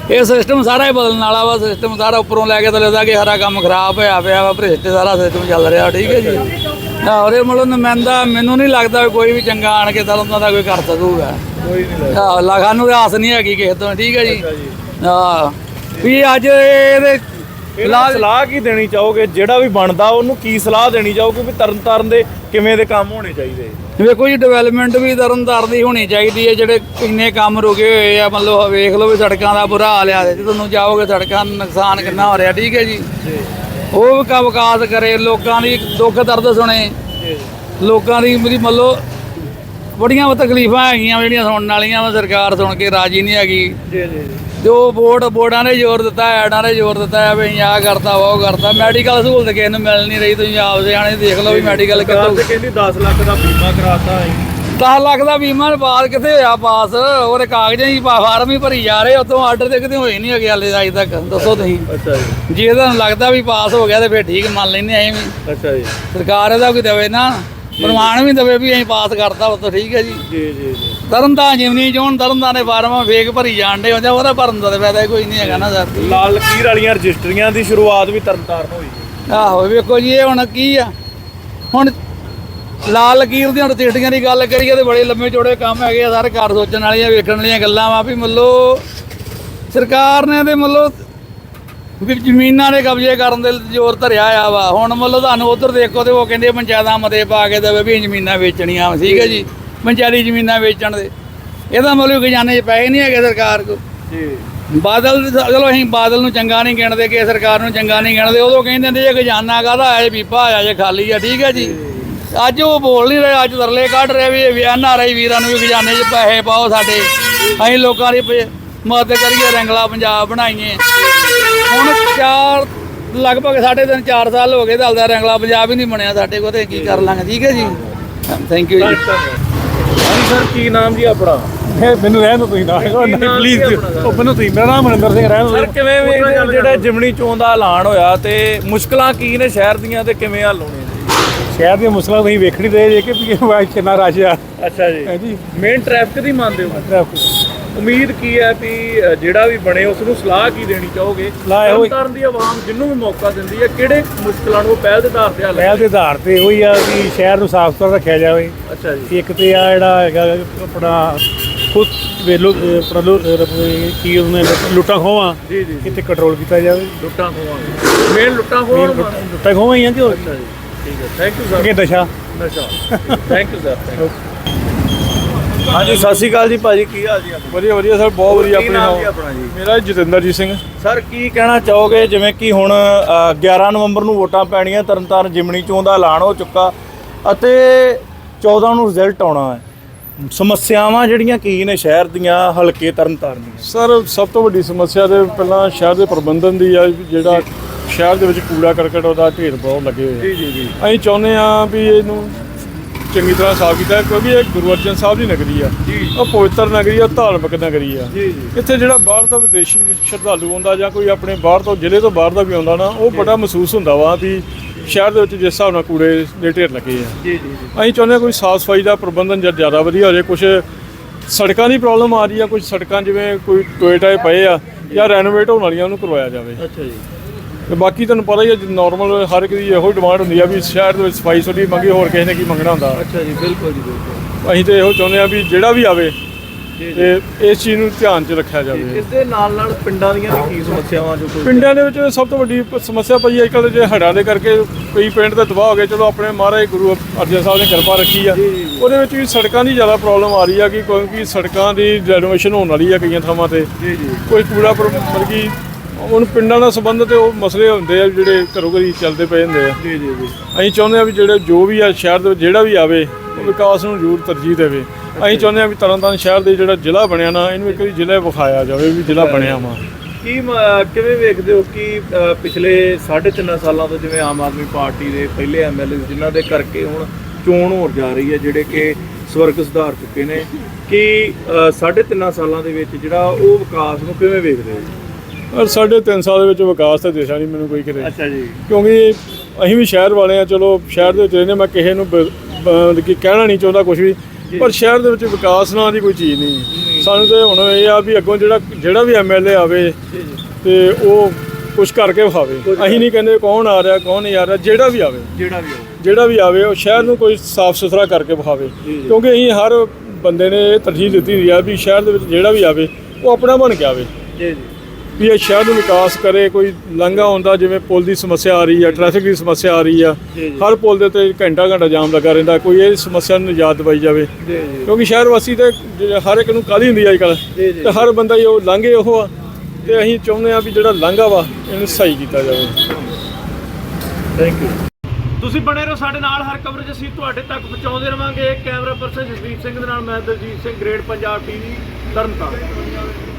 ਇਹ ਸਿਸਟਮ ਸਾਰਾ ਹੀ ਬਦਲਣ ਵਾਲਾ ਵਾ ਸਿਸਟਮ ਸਾਰਾ ਉੱਪਰੋਂ ਲੈ ਕੇ ਥੱਲੇ ਤੱਕ ਕਿ ਸਾਰਾ ਕੰਮ ਖਰਾਬ ਹੋਇਆ ਪਿਆ ਵਾ ਭ੍ਰਿਸ਼ਟ ਸਾਰਾ ਸਿਸਟਮ ਚੱਲ ਰਿਹਾ ਠੀਕ ਹੈ ਜੀ। ਹਾਂ ਉਹਦੇ ਮੱਲੋ ਨੁਮਾਇੰਦਾ ਮੈਨੂੰ ਨਹੀਂ ਲੱਗਦਾ ਕੋਈ ਵੀ ਚੰਗਾ ਆਣ ਕੇ ਤਰਨਤਾਰਨ ਦਾ ਕੋਈ ਕਰ ਸਕੂਗਾ। ਕੋਈ ਨਹੀਂ ਹਾਂ ਲਖਾਂ ਨੂੰ ਆਸ ਨਹੀਂ ਹੈਗੀ ਕਿਸੇ ਤੋਂ ਠੀਕ ਹੈ ਜੀ। ਹਾਂ ਵੀ ਅੱਜ ਇਹਦੇ ਇਹਦਾ ਸਲਾਹ ਕੀ ਦੇਣੀ ਚਾਹੋਗੇ? ਜਿਹੜਾ ਵੀ ਬਣਦਾ ਉਹਨੂੰ ਕੀ ਸਲਾਹ ਦੇਣੀ ਚਾਹੋਗੇ ਵੀ ਤਰਨਤਾਰਨ ਦੇ ਕਿਵੇਂ ਦੇ ਕੰਮ ਹੋਣੇ ਚਾਹੀਦੇ? ਵੇਖੋ ਜੀ ਡਿਵੈਲਪਮੈਂਟ ਵੀ ਤਰਨਤਾਰਨ ਦੀ ਹੋਣੀ ਚਾਹੀਦੀ ਹੈ ਜਿਹੜੇ ਇੰਨੇ ਕੰਮ ਰੁਕੇ ਹੋਏ ਆ ਮਤਲਬ ਵੇਖ ਲਓ ਵੀ ਸੜਕਾਂ ਦਾ ਬੁਰਾ ਹਾਲ ਆ ਜੇ ਤੁਹਾਨੂੰ ਜਾਓਗੇ ਸੜਕਾਂ ਦਾ ਨੁਕਸਾਨ ਕਿੰਨਾ ਹੋ ਰਿਹਾ ਠੀਕ ਹੈ ਜੀ? ਉਹ ਵੀ ਕੰਮ ਵਿਕਾਸ ਕਰੇ ਲੋਕਾਂ ਦੀ ਦੁੱਖ ਦਰਦ ਸੁਣੇ। ਲੋਕਾਂ ਦੀ ਮੇਰੀ ਮੰਨ ਲਓ ਬੜੀਆਂ ਤਕਲੀਫਾਂ ਹੈਗੀਆਂ ਜਿਹੜੀਆਂ ਸੁਣਨ ਵਾਲੀਆਂ ਵਾ ਸਰਕਾਰ ਸੁਣ ਕੇ ਰਾਜੀ ਨਹੀਂ ਹੈਗੀ। ਜੀ ਜੀ। ਜੋ ਬੋਰਡ ਬੋਰਡਾਂ ਨੇ ਜ਼ੋਰ ਦਿੱਤਾ ਐਡਾਂ ਨੇ ਜ਼ੋਰ ਦਿੱਤਾ ਹੈ ਵੀ ਅਸੀਂ ਆਹ ਕਰਤਾ ਵਾ ਉਹ ਕਰਤਾ। ਮੈਡੀਕਲ ਸਹੂਲਤ ਕਿਸੇ ਨੂੰ ਮਿਲ ਨਹੀਂ ਰਹੀ ਤੁਸੀਂ ਆਪ ਸਿਆਣੇ ਦੇਖ ਲਓ ਵੀ ਮੈਡੀਕਲ ਸਰਕਾਰ ਕਿੱਥੋਂ ਤੇ ਕਹਿੰਦੀ 10 ਲੱਖ ਦਾ ਬੀਮਾ ਕਰਾਤਾ ਹੈ 10 ਲੱਖ ਦਾ ਬੀਮਾ ਬਾਅਦ ਕਿੱਥੇ ਹੋਇਆ ਪਾਸ? ਉਹਦੇ ਕਾਗਜ਼ਾਂ ਹੀ ਪਾ- ਫਾਰਮ ਹੀ ਭਰੀ ਜਾ ਰਹੇ ਉਤੋਂ ਆਰਡਰ ਤੇ ਕਿਤੇ ਹੋਏ ਨਹੀਂ ਹੈਗੇ ਹਾਲੇ ਅਜੇ ਤੱਕ ਦੱਸੋ ਤੁਸੀਂ। ਅੱਛਾ ਜੀ। ਜੇ ਤੁਹਾਨੂੰ ਲੱਗਦਾ ਵੀ ਪਾਸ ਹੋ ਗਿਆ ਤੇ ਫਿਰ ਠੀਕ ਮੰਨ ਲੈਂਦੇ ਅਸੀਂ ਵੀ। ਅੱਛਾ ਜੀ। ਸਰਕਾਰ ਇਹਦਾ ਕੋਈ ਦੇਵੇ ਨਾ। ਪ੍ਰਮਾਣ ਵੀ ਦੇਵੇ ਵੀ ਅਸੀਂ ਪਾਸ ਕਰਤਾ ਉਹ ਤਾਂ ਠੀਕ ਹੈ ਜੀ। ਜੀ ਜੀ ਜੀ। ਤਰਨਤਾਰਨ ਜਿਮਨੀ ਚੋਣ ਤਰਨਤਾਰਨ ਦੇ ਫਾਰਮ ਫੇਕ ਭਰੀ ਜਾਂਦੇ ਹੁੰਦੇ ਉਹਦਾ ਭਰਨ ਦਾ ਫਾਇਦਾ ਕੋਈ ਨਹੀਂ ਹੈਗਾ ਨਾ ਸਰ। ਲਾਲ ਲਕੀਰ ਵਾਲੀਆਂ ਰਜਿਸਟਰੀਆਂ ਦੀ ਸ਼ੁਰੂਆਤ ਵੀ ਤਰਨਤਾਰਨ ਹੋਈ ਆਹੋ ਵੇਖੋ ਜੀ ਇਹ ਹੁਣ ਕੀ ਆ? ਹੁਣ ਲਾਲ ਲਕੀਰ ਦੀਆਂ ਰਜਿਸਟਰੀਆਂ ਦੀ ਗੱਲ ਕਰੀਏ ਤੇ ਬੜੇ ਲੰਮੇ ਚੌੜੇ ਕੰਮ ਹੈਗੇ ਆ ਸਾਰੇ ਘਰ ਸੋਚਣ ਵਾਲੀਆਂ ਵੇਖਣ ਵਾਲੀਆਂ ਗੱਲਾਂ ਵਾ ਵੀ ਮੱਲੋ ਸਰਕਾਰ ਨੇ ਤੇ ਮੱਲੋ ਵੀ ਜ਼ਮੀਨਾਂ ਦੇ ਕਬਜ਼ੇ ਕਰਨ ਦੇ ਜ਼ੋਰ ਧਰਿਆ ਆ ਵਾ। ਹੁਣ ਮੱਲੋ ਤੁਹਾਨੂੰ ਉਧਰ ਦੇਖੋ ਤੇ ਉਹ ਕਹਿੰਦੇ ਪੰਚਾਇਤਾਂ ਮਤੇ ਪਾ ਕੇ ਦੇਵੇ ਵੀ ਜ਼ਮੀਨਾਂ ਵੇਚਣੀਆਂ ਠੀਕ ਹੈ ਜੀ? ਪੰਚਾਇਤੀ ਜ਼ਮੀਨਾਂ ਵੇਚਣ ਦੇ। ਇਹਦਾ ਮਤਲਬ ਖਜ਼ਾਨੇ 'ਚ ਪੈਸੇ ਨਹੀਂ ਹੈਗੇ ਸਰਕਾਰ ਕੋਲ। ਜੀ। ਬਾਦਲ ਚਲੋ ਅਸੀਂ ਬਾਦਲ ਨੂੰ ਚੰਗਾ ਨਹੀਂ ਗਿਣਦੇ ਕਿ ਸਰਕਾਰ ਨੂੰ ਚੰਗਾ ਨਹੀਂ ਗਿਣਦੇ। ਉਦੋਂ ਕਹਿੰਦੇ ਹੁੰਦੇ ਇਹ ਖਜ਼ਾਨਾ ਕਾਹਦਾ ਹੈ ਬੀਪਾ ਆਇਆ ਜੇ ਖਾਲੀ ਆ। ਠੀਕ ਹੈ ਜੀ? ਅੱਜ ਉਹ ਬੋਲ ਨਹੀਂ ਰਹੇ ਅੱਜ ਤਰਲੇ ਕੱਢ ਰਹੇ ਵੀ ਆਰ ਆਈ ਵੀਰਾਂ ਨੂੰ ਵੀ ਖਜ਼ਾਨੇ 'ਚ ਪੈਸੇ ਪਾਓ ਸਾਡੇ। ਅਸੀਂ ਲੋਕਾਂ ਦੀ ਮਦਦ ਕਰੀਏ ਰੰਗਲਾ ਪੰਜਾਬ ਬਣਾਈਏ। ਹੁਣ ਚਾਰ ਲਗਭਗ ਸਾਢੇ ਤਿੰਨ ਚਾਰ ਸਾਲ ਹੋ ਗਏ ਤਾਂ ਹਲਦਾ ਰੰਗਲਾ ਪੰਜਾਬ ਹੀ ਨਹੀਂ ਬਣਿਆ ਸਾਡੇ ਕੋਲ ਤੇ ਕੀ ਕਰ ਲਾਂਗੇ ਠੀਕ ਹੈ ਜੀ? ਥੈਂਕ ਯੂ ਜੀ। ਹਾਂਜੀ ਸਰ ਕੀ ਨਾਮ ਜੀ ਆਪਣਾ? ਮੈਨੂੰ ਰਹਿਣ ਦਿਓ ਤੁਸੀਂ ਨਾ ਪਲੀਜ਼? ਉਹ ਮੈਨੂੰ ਤੁਸੀਂ ਮੇਰਾ ਨਾਮ ਮਨਿੰਦਰ ਸਿੰਘ ਰਹਿਣ ਸਰ ਕਿਵੇਂ ਵੇਖਦੇ ਹੋ ਜਿਹੜਾ ਜਿਮਣੀ ਚੋਣ ਦਾ ਐਲਾਨ ਹੋਇਆ ਤੇ ਮੁਸ਼ਕਲਾਂ ਕੀ ਨੇ ਸ਼ਹਿਰ ਦੀਆਂ ਤੇ ਕਿਵੇਂ ਹੱਲ ਹੋਣੇ ਨੇ ਸ਼ਹਿਰ ਦੀਆਂ ਮੁਸਲਾਂ ਤੁਸੀਂ ਵੇਖ ਨਹੀਂ ਰਹੇ ਜੇ ਕਿ ਕਿੰਨਾ ਰਸ਼ ਆ ਅੱਛਾ ਜੀ। ਜੀ। ਮੇਨ ਟ੍ਰੈਫਿਕ ਦੀ ਮੰਨਦੇ ਹੋ? ਟ੍ਰੈਫਿਕ ਉਮੀਦ ਕੀ ਹੈ ਵੀ ਜਿਹੜਾ ਵੀ ਬਣੇ ਉਸ ਨੂੰ ਸਲਾਹ ਕੀ ਦੇਣੀ ਚਾਹੋਗੇ? ਇਹੋ ਤਰਨਤਾਰਨ ਦੀ ਆਵਾਮ ਜਿਹਨੂੰ ਵੀ ਮੌਕਾ ਦਿੰਦੀ ਹੈ ਕਿਹੜੇ ਮੁਸ਼ਕਲਾਂ ਨੂੰ ਪਹਿਲ ਦੇ ਆਧਾਰ ਤੇ ਹੱਲ ਪਹਿਲ ਦੇ ਆਧਾਰ ਤੇ ਉਹੀ ਆ ਵੀ ਸ਼ਹਿਰ ਨੂੰ ਸਾਫ਼ ਸੁਥਰਾ ਰੱਖਿਆ ਜਾਵੇ। ਅੱਛਾ ਜੀ। ਇੱਕ ਤੇ ਆ ਜਿਹੜਾ ਹੈਗਾ ਆਪਣਾ ਖੁਦ ਵੇਲੋ ਆਪਣਾ ਲੁ- ਅਹ ਕੀ ਉਹਨੇ ਲੁੱਟਾਂ ਖੋਵਾਂ ਜੀ ਜੀ ਕਿਤੇ ਕੰਟਰੋਲ ਕੀਤਾ ਜਾਵੇ। ਲੁੱਟਾਂ ਖੋਵਾਂ ਮੇਨ ਲੁੱਟਾਂ ਖੋਵਾਂ? ਲੁੱਟਾਂ ਖੋਵਾਂ ਹੀ? ਆ ਕਿ ਹੋਰ। ਅੱਛਾ ਜੀ ਠੀਕ ਹੈ। ਥੈਂਕ ਯੂ ਅੱਗੇ ਸਰ ਨਸ਼ਾ। ਨਸ਼ਾ ਥੈਂਕ ਯੂ ਸਰ ਹਾਂਜੀ ਸਤਿ ਸ਼੍ਰੀ ਅਕਾਲ ਜੀ ਭਾਜੀ ਕੀ ਹਾਲ ਜੀ ਆਪਣਾ? ਵਧੀਆ ਵਧੀਆ ਸਰ ਬਹੁਤ ਵਧੀਆ ਕੀ ਆਪਣੇ ਨਾਮ ਜੀ ਨਾਲ ਆਪਣਾ ਜੀ? ਮੇਰਾ ਜਤਿੰਦਰਜੀਤ ਸਿੰਘ। ਸਰ ਕੀ ਕਹਿਣਾ ਚਾਹੋਗੇ? ਜਿਵੇਂ ਕਿ ਹੁਣ ਅ, 11 ਨਵੰਬਰ ਨੂੰ ਵੋਟਾਂ ਪੈਣੀਆਂ ਤਰਨਤਾਰਨ ਜਿਮਣੀ ਚੋਣ ਦਾ ਐਲਾਨ ਹੋ ਚੁੱਕਾ ਅਤੇ 14 ਨੂੰ ਰਿਜ਼ਲਟ ਆਉਣਾ ਹੈ। ਸਮੱਸਿਆਵਾਂ ਜਿਹੜੀਆਂ ਕੀ ਨੇ ਸ਼ਹਿਰ ਦੀਆਂ ਹਲਕੇ ਤਰਨਤਾਰਨ ਦੀਆਂ? ਸਰ ਸਭ ਤੋਂ ਵੱਡੀ ਸਮੱਸਿਆ ਤੇ ਪਹਿਲਾਂ ਸ਼ਹਿਰ ਦੇ ਪ੍ਰਬੰਧਨ ਦੀ ਆ ਵੀ ਜਿਹੜਾ ਸ਼ਹਿਰ ਦੇ ਵਿੱਚ ਕੂੜਾ ਕਰਕਟ ਉਹਦਾ ਢੇਰ ਬਹੁਤ ਲੱਗੇ ਹੋਏ ਆ। ਜੀ ਜੀ ਅਸੀਂ ਚਾਹੁੰਦੇ ਆ ਵੀ ਇਹਨੂੰ ਚੰਗੀ ਤਰ੍ਹਾਂ ਸਾਫ਼ ਕੀਤਾ ਕਿਉਂਕਿ ਇਹ ਗੁਰੂ ਅਰਜਨ ਸਾਹਿਬ ਦੀ ਨਗਰੀ ਆ। ਉਹ ਪਵਿੱਤਰ ਨਗਰੀ ਆ ਧਾਰਮਿਕ ਨਗਰੀ ਆ। ਇੱਥੇ ਜਿਹੜਾ ਬਾਹਰ ਦਾ ਵਿਦੇਸ਼ੀ ਸ਼ਰਧਾਲੂ ਆਉਂਦਾ ਜਾਂ ਕੋਈ ਆਪਣੇ ਬਾਹਰ ਤੋਂ ਜ਼ਿਲ੍ਹੇ ਤੋਂ ਬਾਹਰ ਦਾ ਵੀ ਆਉਂਦਾ ਨਾ ਉਹ ਬੜਾ ਮਹਿਸੂਸ ਹੁੰਦਾ ਵਾ ਵੀ ਸ਼ਹਿਰ ਦੇ ਵਿੱਚ ਜਿਸ ਹਿਸਾਬ ਨਾਲ ਕੂੜੇ ਦੇ ਢੇਰ ਲੱਗੇ ਆ। ਜੀ ਜੀ ਅਸੀਂ ਚਾਹੁੰਦੇ ਹਾਂ ਕੋਈ ਸਾਫ਼ ਸਫ਼ਾਈ ਦਾ ਪ੍ਰਬੰਧਨ ਜਦ ਜ਼ਿਆਦਾ ਵਧੀਆ ਹੋ ਜਾਏ। ਕੁਝ ਸੜਕਾਂ ਦੀ ਪ੍ਰੋਬਲਮ ਆ ਰਹੀ ਆ ਕੁਝ ਸੜਕਾਂ ਜਿਵੇਂ ਕੋਈ ਟੋਏ ਟਾਏ ਪਏ ਆ ਜਾਂ ਰੈਨੋਵੇਟ ਹੋਣ ਵਾਲੀਆਂ ਉਹਨੂੰ ਕਰਵਾਇਆ ਜਾਵੇ। ਅੱਛਾ ਜੀ। ਤੇ ਬਾਕੀ ਤੁਹਾਨੂੰ ਪਤਾ ਹੀ ਹੈ ਨਾਰਮਲ ਹਰ ਇੱਕ ਦੀ ਇਹੋ ਡਿਮਾਂਡ ਹੁੰਦੀ ਆ ਵੀ ਸ਼ਹਿਰ ਦੇ ਵਿੱਚ ਸਫ਼ਾਈ ਸੁਥਰੀ ਮੰਗੀ ਹੋਰ ਕਿਸੇ ਨੇ ਕੀ ਮੰਗਣਾ ਹੁੰਦਾ। ਅੱਛਾ ਜੀ ਬਿਲਕੁਲ ਜੀ ਬਿਲਕੁਲ। ਅਸੀਂ ਤੇ ਇਹੋ ਚਾਹੁੰਦੇ ਆ ਵੀ ਜਿਹੜਾ ਵੀ ਆਵੇ ਤੇ ਇਸ ਚੀਜ਼ ਨੂੰ ਧਿਆਨ 'ਚ ਰੱਖਿਆ ਜਾਵੇ। ਇਸ ਦੇ ਨਾਲ ਨਾਲ ਪਿੰਡਾਂ ਦੀਆਂ ਵੀ ਕੀ ਸਮੱਸਿਆਵਾਂ ਜੋ ਕੋਈ ਪਿੰਡਾਂ ਦੇ ਵਿੱਚ ਸਭ ਤੋਂ ਵੱਡੀ ਸਮੱਸਿਆ ਪਈ ਅੱਜ ਕੱਲ੍ਹ ਜੇ ਹੜ੍ਹਾਂ ਦੇ ਕਰਕੇ ਕਈ ਪਿੰਡ ਤੇ ਤਬਾਹ ਹੋ ਗਏ ਚਲੋ ਆਪਣੇ ਮਹਾਰਾਜ ਗੁਰੂ ਅਰਜਨ ਸਾਹਿਬ ਨੇ ਕਿਰਪਾ ਰੱਖੀ ਆ। ਉਹਦੇ ਵਿੱਚ ਵੀ ਸੜਕਾਂ ਦੀ ਜ਼ਿਆਦਾ ਪ੍ਰੋਬਲਮ ਆ ਰਹੀ ਆ ਕਿ ਕਿਉਂਕਿ ਸੜਕਾਂ ਦੀ ਰੈਨੋਵੇਸ਼ਨ ਹੋਣ ਵਾਲੀ ਆ ਕਈਆਂ ਥਾਵਾਂ ਤੇ। ਜੀ ਜੀ। ਕੋਈ ਕੂੜਾ ਪਰ- ਮਤਲਬ ਕਿ ਹੁਣ ਪਿੰਡਾਂ ਨਾਲ ਸੰਬੰਧ ਤੇ ਉਹ ਮਸਲੇ ਹੁੰਦੇ ਆ ਜਿਹੜੇ ਘਰੋਂ ਘਰੀ ਚੱਲਦੇ ਪਏ ਹੁੰਦੇ ਆ। ਜੀ ਜੀ ਜੀ। ਅਸੀਂ ਚਾਹੁੰਦੇ ਆ ਵੀ ਜਿਹੜੇ ਜੋ ਵੀ ਆ ਸ਼ਹਿਰ ਦੇ ਜਿਹੜਾ ਵੀ ਆਵੇ ਉਹ ਵਿਕਾਸ ਨੂੰ ਜ਼ਰੂਰ ਤਰਜੀਹ ਦੇਵੇ। ਅਸੀਂ ਚਾਹੁੰਦੇ ਆ ਵੀ ਤਰਨਤਾਰਨ ਸ਼ਹਿਰ ਦੇ ਜਿਹੜਾ ਜ਼ਿਲ੍ਹਾ ਬਣਿਆ ਨਾ ਇਹਨੂੰ ਇੱਕ ਵਾਰੀ ਜ਼ਿਲ੍ਹਾ ਵਿਖਾਇਆ ਜਾਵੇ ਵੀ ਜ਼ਿਲ੍ਹਾ ਬਣਿਆ ਵਾ। ਕੀ ਕਿਵੇਂ ਵੇਖਦੇ ਹੋ ਕਿ ਪਿਛਲੇ 3.5 ਸਾਲਾਂ ਤੋਂ ਜਿਵੇਂ ਆਮ ਆਦਮੀ ਪਾਰਟੀ ਦੇ ਪਹਿਲੇ ਐਮਐਲਏ ਜਿਨ੍ਹਾਂ ਦੇ ਕਰਕੇ ਹੁਣ ਚੋਣ ਹੋ ਜਾ ਰਹੀ ਹੈ ਜਿਹੜੇ ਕਿ ਸਵਰਗ ਸੁਧਾਰ ਚੁੱਕੇ ਨੇ ਕਿ 3.5 ਸਾਲਾਂ ਦੇ ਵਿੱਚ ਜਿਹੜਾ ਉਹ ਵਿਕਾਸ ਨੂੰ ਕਿਵੇਂ ਵੇਖਦੇ ਹੋ? ਔਰ ਸਾਢੇ ਤਿੰਨ ਸਾਲ ਦੇ ਵਿੱਚ ਵਿਕਾਸ ਤਾਂ ਦਿਸਿਆ ਨਹੀਂ ਮੈਨੂੰ ਕੋਈ ਕਿਤੇ। ਅੱਛਾ ਜੀ। ਕਿਉਂਕਿ ਅਸੀਂ ਵੀ ਸ਼ਹਿਰ ਵਾਲੇ ਆ ਚਲੋ ਸ਼ਹਿਰ ਦੇ ਵਿੱਚ ਰਹਿੰਦੇ ਮੈਂ ਕਿਸੇ ਨੂੰ ਕਿ ਕਹਿਣਾ ਨਹੀਂ ਚਾਹੁੰਦਾ ਕੁਝ ਵੀ। ਪਰ ਸ਼ਹਿਰ ਦੇ ਵਿੱਚ ਵਿਕਾਸ ਨਾਂ ਦੀ ਕੋਈ ਚੀਜ਼ ਨਹੀਂ। ਸਾਨੂੰ ਤੇ ਹੁਣ ਇਹ ਆ ਵੀ ਅੱਗੋਂ ਜਿਹੜਾ ਜਿਹੜਾ ਵੀ ਐਮਐਲਏ ਆਵੇ ਤੇ ਉਹ ਕੁਝ ਕਰਕੇ ਵਿਖਾਵੇ। ਅਸੀਂ ਨਹੀਂ ਕਹਿੰਦੇ ਕੌਣ ਆ ਰਿਹਾ ਕੌਣ ਨਹੀਂ ਆ ਰਿਹਾ ਜਿਹੜਾ ਵੀ ਆਵੇ। ਜਿਹੜਾ ਵੀ ਹੋ ਜਿਹੜਾ ਵੀ ਆਵੇ ਉਹ ਸ਼ਹਿਰ ਨੂੰ ਕੋਈ ਸਾਫ਼ ਸੁਥਰਾ ਕਰਕੇ ਵਿਖਾਵੇ। ਕਿਉਂਕਿ ਅਸੀਂ ਹਰ ਬੰਦੇ ਨੇ ਇਹ ਤਰਜੀਹ ਦਿੱਤੀ ਹੋਈ ਆ ਵੀ ਸ਼ਹਿਰ ਦੇ ਵਿੱਚ ਜਿਹੜਾ ਵੀ ਆਵੇ ਉਹ ਆਪਣਾ ਬਣ ਕੇ ਆਵੇ। ਜੀ ਜੀ। ਵੀ ਇਹ ਸ਼ਹਿਰ ਨੂੰ ਵਿਕਾਸ ਕਰੇ ਕੋਈ ਲੰਘਾ ਹੁੰਦਾ ਜਿਵੇਂ ਪੁਲ ਦੀ ਸਮੱਸਿਆ ਆ ਰਹੀ ਆ ਟ੍ਰੈਫਿਕ ਦੀ ਸਮੱਸਿਆ ਆ ਰਹੀ ਆ ਹਰ ਪੁਲ ਦੇ ਉੱਤੇ ਘੰਟਾ ਘੰਟਾ ਜਾਮ ਲੱਗਾ ਰਹਿੰਦਾ ਕੋਈ ਇਹ ਸਮੱਸਿਆ ਨੂੰ ਨਿਜਾਤ ਦਵਾਈ ਜਾਵੇ। ਕਿਉਂਕਿ ਸ਼ਹਿਰ ਵਾਸੀ ਤੇ ਹਰ ਇੱਕ ਨੂੰ ਕਾਹਲੀ ਹੁੰਦੀ ਆ ਅੱਜਕੱਲ ਜੀ, ਜੀ। ਤੇ ਹਰ ਬੰਦਾ ਹੀ ਉਹ ਲੰਘੇ ਉਹ ਆ ਤੇ ਅਸੀਂ ਚਾਹੁੰਦੇ ਆ ਵੀ ਜਿਹੜਾ ਲੰਘਾ ਵਾ ਇਹਨੂੰ ਸਹੀ ਕੀਤਾ ਜਾਵੇ। ਥੈਂਕ ਯੂ ਤੁਸੀਂ ਬਣੇ ਰਹੋ ਸਾਡੇ ਨਾਲ ਹਰ ਕਵਰੇਜ ਅਸੀਂ ਤੁਹਾਡੇ ਤੱਕ ਪਹੁੰਚਾਉਂਦੇ ਰਵਾਂਗੇ। ਕੈਮਰਾ ਪਰਸਨ ਜਸਦੀਪ ਸਿੰਘ ਦੇ ਨਾਲ ਮੈਂ ਦਲਜੀਤ ਸਿੰਘ ਗ੍ਰੇਟ ਪੰਜਾਬ ਟੀਵੀ ਤਰਨਤਾਰਨ।